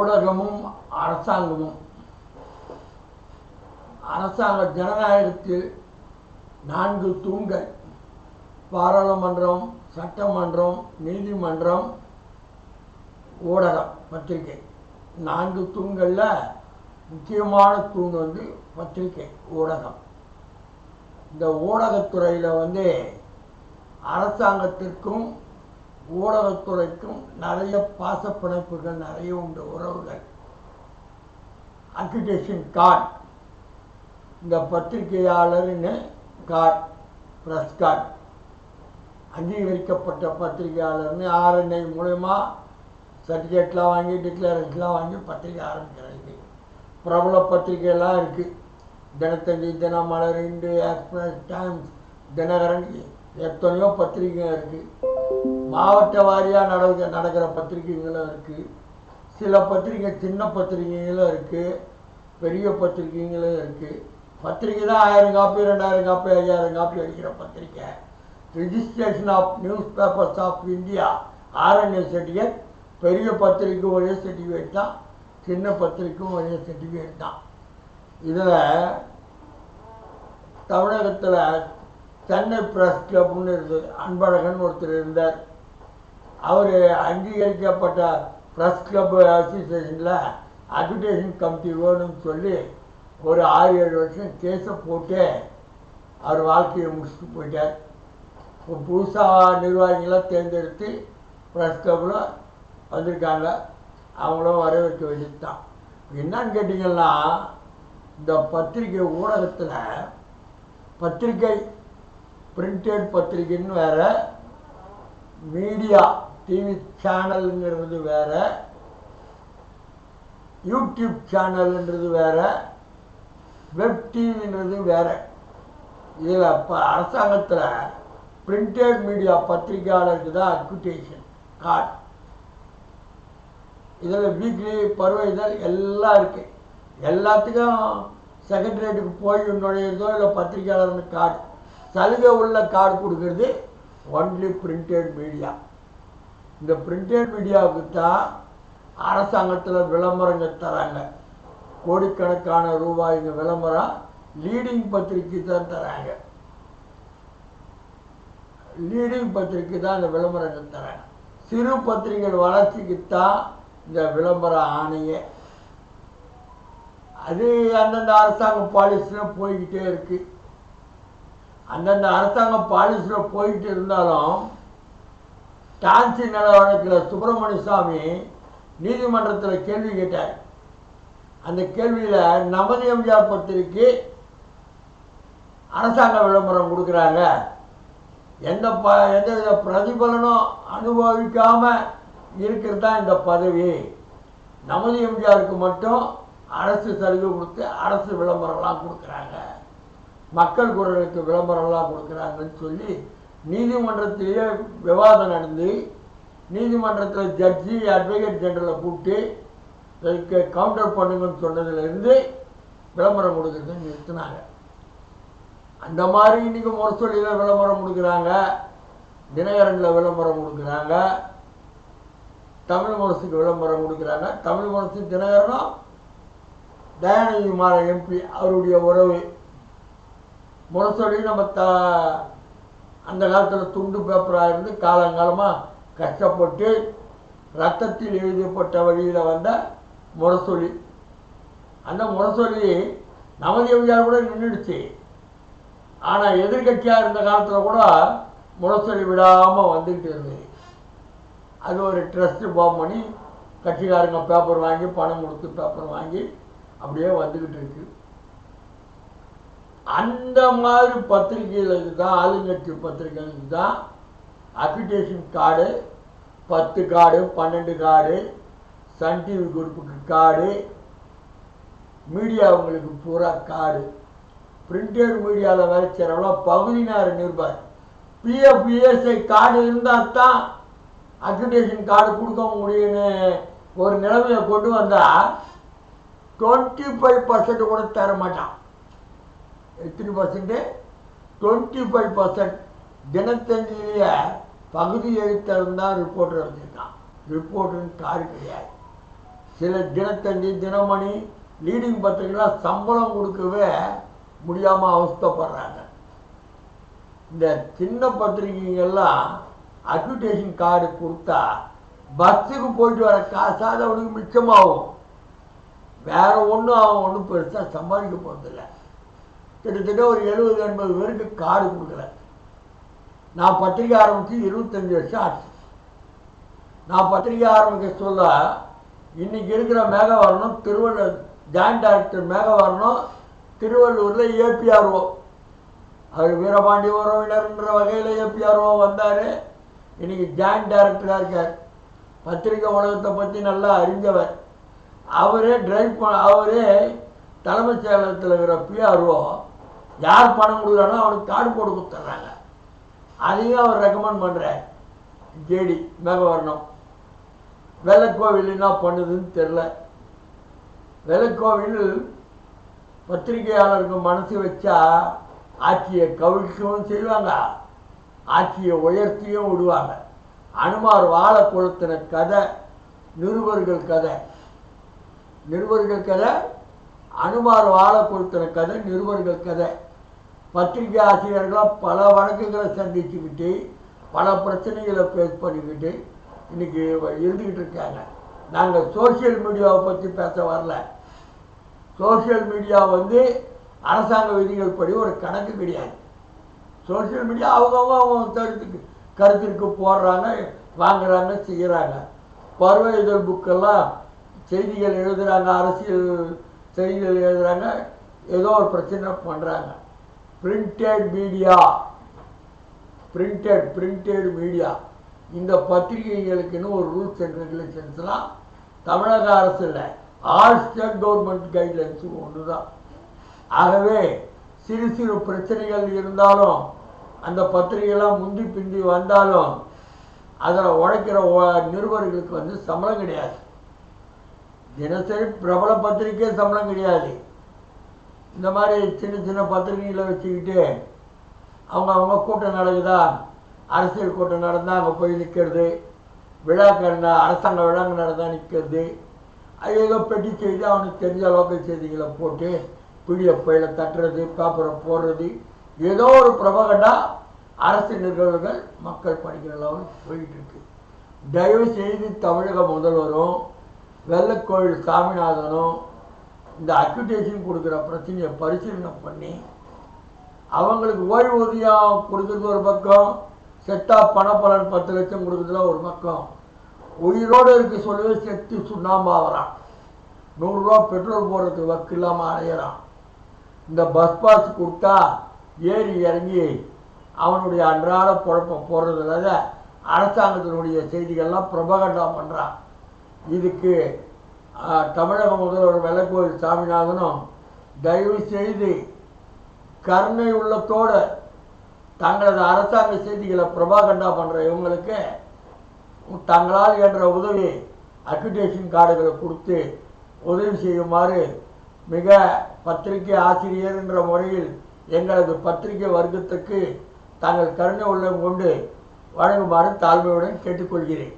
ஊடகமும் அரசாங்கமும். அரசாங்க ஜனநாயகத்தில் நான்கு தூண்கள். பாராளுமன்றம் சட்டமன்றம் நீதிமன்றம் ஊடகம் பத்திரிகை. நான்கு தூண்களில் முக்கியமான தூண் வந்து பத்திரிகை ஊடகம். இந்த ஊடகத்துறையில் வந்து அரசாங்கத்திற்கும் ஊடகத்துறைக்கும் நிறைய பாசப்பிணைப்புகள் நிறைய உண்டு உறவுகள். அக்ரிடேஷன் கார்டு இந்த பத்திரிகையாளர்னு கார்டு ப்ரெஸ் கார்டு அங்கீகரிக்கப்பட்ட பத்திரிகையாளர்னு ஆர்என்ஐ மூலயமா சர்டிஃபிகேட்லாம் வாங்கி டிக்ளரேஷன்லாம் வாங்கி பத்திரிக்கை ஆரம்பிக்கிறாங்க. பிரபல பத்திரிகைலாம் இருக்குது தினத்தந்தி தினமலர் இண்டு எக்ஸ்பிரஸ் டைம்ஸ் தினகரன் எத்தனையோ பத்திரிகை இருக்குது மாவட்ட வாரியாக நடக்க நடக்கிற பத்திரிகைகளும் இருக்குது சில பத்திரிகை சின்ன பத்திரிகைகளும் இருக்குது பெரிய பத்திரிகைகளும் இருக்குது பத்திரிகை தான் ஆயிரம் காப்பி ரெண்டாயிரம் காப்பி ஐயாயிரம் காப்பி அடிக்கிற பத்திரிக்கை registration of newspapers of India RNA certificate பெரிய பத்திரிக்கை ஒரே சர்டிஃபிகேட் தான். சின்ன பத்திரிக்கும் ஒரே சர்டிஃபிகேட் தான். இதில் தமிழகத்தில் சென்னை ப்ரெஸ் கிளப்னு இருந்தது அன்பழகன் ஒருத்தர் இருந்தார். அவர் அங்கீகரிக்கப்பட்ட ப்ரெஸ் கிளப் அசோசியேஷனில் அட்வர்டைசிங் கமிட்டி வேணும்னு சொல்லி ஒரு ஆறு ஏழு வருஷம் கேஸை போட்டு அவர் வாழ்க்கையை முடிச்சுட்டு போயிட்டார். இப்போ புதுசாக நிர்வாகிகளாக தேர்ந்தெடுத்து ப்ரெஸ் கிளப்பில் வந்திருக்காங்க. அவங்களும் வரவேற்க வேண்டியது தான் என்னன்னு கேட்டிங்கன்னா இந்த பத்திரிகை ஊடகத்தில் பத்திரிகை பிரிண்டட் பத்திரிகைன்னு வேற மீடியா டிவி சேனலுங்கிறது வேற யூடியூப் சேனல்ன்றது வேற வெப் டிவின்றது வேற. இதில் இப்போ அரசாங்கத்தில் பிரிண்டட் மீடியா பத்திரிகையாளருக்கு தான் அக்யூட்டேஷன் கார்டு இதில் வீக்லி பருவ இதழ் எல்லாம் இருக்குது எல்லாத்துக்கும் செக்ரட்டரியேட்டுக்கு போய் நுழையிறதோ இல்லை பத்திரிகையாளர்னு கார்டு சலுகை உள்ள கார்டு கொடுக்கறது ஒன்லி பிரிண்டட் மீடியா இந்த பிரிண்டட் மீடியாவுக்கு தான் அரசாங்கத்தில் விளம்பரங்க தராங்க. கோடிக்கணக்கான ரூபாய்ங்க விளம்பரம் லீடிங் பத்திரிக்கை தான் தராங்க. லீடிங் பத்திரிக்கை தான் இந்த விளம்பரங்கள் தராங்க. சிறு பத்திரிகைகள் வளர்ச்சிக்கு தான் இந்த விளம்பர ஆணையே. அது அந்தந்த அரசாங்க பாலிசியில் போய்கிட்டே இருக்கு. அந்தந்த அரசாங்க பாலிசியில் போய்கிட்டு இருந்தாலும் டான்சி நல வழக்கில் சுப்பிரமணிய சுவாமி நீதிமன்றத்தில் கேள்வி கேட்டார். அந்த கேள்வியில் நமது எம்ஜிஆர் பத்திரிக்கை அரசாங்க விளம்பரம் கொடுக்குறாங்க. எந்த ப எந்த வித பிரதிபலனும் அனுபவிக்காமல் இருக்கிறது தான் இந்த பதவி? நமது எம்ஜிஆருக்கு மட்டும் அரசு சலுகை கொடுத்து அரசு விளம்பரம்லாம் கொடுக்குறாங்க. மக்கள் குரலுக்கு விளம்பரம்லாம் கொடுக்குறாங்கன்னு சொல்லி நீதிமன்றத்திலேயே விவாதம் நடந்து நீதிமன்றத்தில் ஜட்ஜி அட்வொகேட் ஜெனரலை கூப்பிட்டு இதுக்கு கவுண்டர் பண்ணுங்கன்னு சொன்னதுலேருந்து விளம்பரம் கொடுக்குறதுன்னு நிறுத்தினாங்க. அந்த மாதிரி இன்றைக்கி முரசொலியில் விளம்பரம் கொடுக்குறாங்க. தினகரனில் விளம்பரம் கொடுக்குறாங்க. தமிழ் முரசுக்கு விளம்பரம் கொடுக்குறாங்க. தமிழ் முரசு தினகரனும் தயாநிதி மாற எம்பி அவருடைய உறவு. முரசொலி நம்ம த அந்த காலத்தில் துண்டு பேப்பராக இருந்து காலங்காலமாக கஷ்டப்பட்டு ரத்தத்தில் எழுதப்பட்ட வழியில் வந்த முரசொலி. அந்த முரசொலி நமது கூட நின்றுடுச்சு ஆனால் எதிர்கட்சியாக இருந்த காலத்தில் கூட முரசொலி விடாமல் வந்துக்கிட்டு இருந்தது. அது ஒரு ட்ரஸ்ட்டு ஃபார்ம் பண்ணி கட்சிக்காரங்க பேப்பர் வாங்கி பணம் கொடுத்து பேப்பர் வாங்கி அப்படியே வந்துக்கிட்டு இருக்குது அந்த மாதிரி பத்திரிகைகளுக்கு தான் ஆளுங்கட்சி பத்திரிகைகளுக்கு தான் அப்ளிகேஷன் கார்டு பத்து கார்டு பன்னெண்டு கார்டு சன் டிவி குரூப்புக்கு கார்டு மீடியாவங்களுக்கு பூரா கார்டு பிரிண்டட் மீடியாவில் வேலை செய்கிறவங்களாம் பகுதி நேர நிருபர் பிஎஃப்பிஎஸ்ஐ கார்டு இருந்தால் தான் அக்ரிடேஷன் கார்டு கொடுக்க முடியும்னு ஒரு நிலைமையை கொண்டு வந்தால் டுவெண்ட்டி ஃபைவ் பர்சன்ட் கூட தர மாட்டான். எத்தனை பர்சன்ட்டு டுவெண்ட்டி ஃபைவ் பர்சன்ட் தினத்தந்தியிலேயே பகுதி எழுத்தர் தான் ரிப்போர்ட்டர் வச்சுருக்கான் ரிப்போர்ட்டர்னு கார்டு கிடையாது. சில தினத்தந்தி தினமணி லீடிங் பத்திரிகைலாம் சம்பளம் கொடுக்கவே முடியாமல் அவஸ்தைப்படுறாங்க. இந்த சின்ன பத்திரிகைங்கள்லாம் அட்வர்டைசிங் கார்டு கொடுத்தா பஸ்ஸுக்கு போயிட்டு வர காசாவது அவனுக்கு மிச்சமாகும். வேற ஒன்றும் அவன் ஒன்றும் பெருசாக சம்பாதிக்க போகிறதில்ல கிட்டத்தட்ட ஒரு எழுபது எண்பது பேருக்கு கார்டு கொடுக்கல. நான் பத்திரிக்கை ஆரம்பித்து இருபத்தஞ்சி வருஷம் ஆச்சு. நான் பத்திரிக்கை ஆரம்பிக்க சொல்ல இன்னைக்கு இருக்கிற மேகவர்ணம் திருவள்ளூர் ஜாயிண்ட் டைரக்டர் மேகவர்ணம் திருவள்ளூரில் ஏபிஆர்ஓ அவர் வீரபாண்டி உறவினர்ன்ற வகையில் ஏபிஆர்ஓ வந்தார். இன்னைக்கு ஜாயிண்ட் டைரக்டராக இருக்கார். பத்திரிக்கை உலகத்தை பற்றி நல்லா அறிஞ்சவர். அவரே டிரைவ் பண்ண அவரே தலைமைச் செயலகத்தில் இருக்கிற பிஆர்ஓ யார் பணம் கொடுக்குறானோ அவனுக்கு கார்டு போட்டு கொடுத்துட்றாங்க. அதையும் அவர் ரெக்கமெண்ட் பண்ணுறார் ஜேடி மேகவர்ணம். வெள்ளக்கோவில் என்ன பண்ணுதுன்னு தெரில வெள்ளக்கோவில் பத்திரிகையாளருக்கு மனசு வச்சா ஆட்சியை கவிழ்க்கவும் செய்வாங்க. ஆட்சியை உயர்த்தியும் விடுவாங்க. அனுமார் வாழ கொளுத்தின கதை நிருபர்கள் கதை. நிருபர்கள் கதை அனுமார் வாழ கொளுத்தின கதை நிருபர்கள் கதை. பத்திரிகை ஆசிரியர்களாக பல வழக்குகளை சந்திச்சுக்கிட்டு பல பிரச்சனைகளை ஃபேஸ் பண்ணிக்கிட்டு இன்னைக்கு இருந்துக்கிட்டு இருக்காங்க. நாங்கள் சோஷியல் மீடியாவை பற்றி பேச வரல. சோஷியல் மீடியா வந்து அரசாங்க விதிகள் படி ஒரு கணக்கு கிடையாது. சோஷியல் மீடியா அவங்கவுங்க அவங்க கருத்துக்கு கருத்திற்கு போடுறாங்க வாங்குறாங்க செய்கிறாங்க பருவ இதழ் புக்கெல்லாம் செய்திகள் எழுதுகிறாங்க அரசியல் செய்திகள் எழுதுகிறாங்க ஏதோ ஒரு பிரச்சனை பண்ணுறாங்க printed media printed printed media இந்த பத்திரிகைகளுக்குன்னு ஒரு ரூல்ஸ் அண்ட் ரெகுலேஷன்ஸ்லாம் தமிழக அரசில் ஆல் ஸ்டேட் கவர்மெண்ட் கைட்லைன்ஸும் ஒன்று தான் ஆகவே சிறு சிறு பிரச்சனைகள் இருந்தாலும் அந்த பத்திரிகைலாம் முந்தி பிந்தி வந்தாலும் அதில் உழைக்கிற நிருபர்களுக்கு வந்து சம்பளம் கிடையாது. தினசரி பிரபல பத்திரிக்கை சம்பளம் கிடையாது. இந்த மாதிரி சின்ன சின்ன பத்திரிகைகளை வச்சுக்கிட்டு அவங்க அவங்க கூட்டம் நடக்குதா? அரசியல் கூட்டம் நடந்தால் அங்கே போய் நிற்கிறது விழாக்கள் அரசாங்க விழாக்கள் நடந்தால் நிற்கிறது ஏதோ பெட்டி செய்தி அவனுக்கு தெரிஞ்ச லோக்கல் செய்திகளை போட்டு பிடிஎஃப் பையில் தட்டுறது பேப்பரை போடுறது. ஏதோ ஒரு பிரபகண்டா அரசு நிகழ்வுகள் மக்கள் படிக்கிற லெவலுக்கு போயிட்டு இருக்கு. தயவு செய்து தமிழக முதல்வரும் வெள்ளக்கோயில் சாமிநாதனும் இந்த அக்யூட்டேஷன் கொடுக்குற பிரச்சனையை பரிசீலனை பண்ணி அவங்களுக்கு ஓய்வூதியம் கொடுக்குறது ஒரு பக்கம் செத்தா பணப்பலன் பத்து லட்சம் கொடுக்குறதுல ஒரு பக்கம். உயிரோடு இருக்க சொல்லவே செத்து சுண்ணாம்பாகிறான் நூறுரூவா பெட்ரோல் போடுறதுக்கு வக்கு இல்லாமல் அலையிறான். இந்த பஸ் பாஸ் கொடுத்தா ஏறி இறங்கி அவனுடைய அன்றாட குழப்பம் போடுறதுனால அரசாங்கத்தினுடைய செய்திகள்லாம் பிரபகண்டம் பண்ணுறான் இதுக்கு தமிழக முதல்வர் வெள்ளக்கோயில் சாமிநாதனும் தயவு செய்து கருணை உள்ளத்தோடு தங்களது அரசாங்க செய்திகளை பிரபாகண்டா பண்ணுற இவங்களுக்கு தங்களால் என்ற உதவி அக்ரிடேஷன் கார்டுகளை கொடுத்து உதவி செய்யுமாறு மிக பத்திரிகை ஆசிரியர் என்ற முறையில் எங்களது பத்திரிகை வர்க்கத்துக்கு தங்கள் கருணை உள்ளம் கொண்டு வழங்குமாறு தாழ்மையுடன் கேட்டுக்கொள்கிறேன்.